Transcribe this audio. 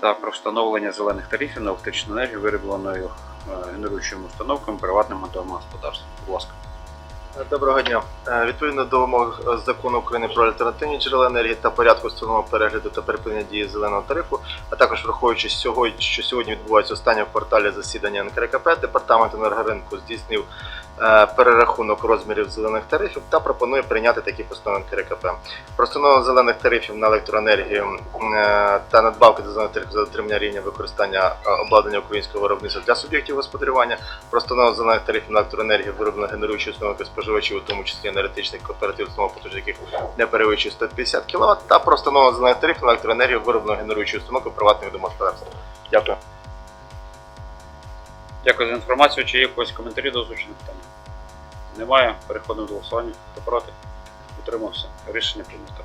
та про встановлення зелених тарифів на електричну енергію, виробленою е, генеруючими установками приватним домогосподарством. Будь ласка. Доброго дня. Е, Відповідно до вимог е, закону України про альтернативні джерела енергії та порядку встановленого перегляду та припинення дії зеленого тарифу, а також враховуючи сьогодні, що сьогодні відбувається останнє в кварталі засідання НКРКП, департамент енергоринку здійснив е, перерахунок розмірів зелених тарифів та пропонує прийняти такі постанови НКРКП. Про встановлення зелених тарифів на електроенергію е, та надбавки до зелених тарифів за дотримання рівня використання е, обладнання українського виробництва для суб'єктів господарювання про встановлення зелених тарифів на електроенергію, вироблено генеруючі установки споживачів, у тому числі енергетичних кооперативів, установ потужних яких не перевищує 150 кВт, та про встановлення зелених тарифів на електроенергію, вироблено генеруючі установки приватних домогосподарств. Дякую. Дякую за інформацію. Чи є якісь коментарі до озвучених питань? Немає. Переходимо до голосування. Хто проти? Утримався. Рішення прийнято.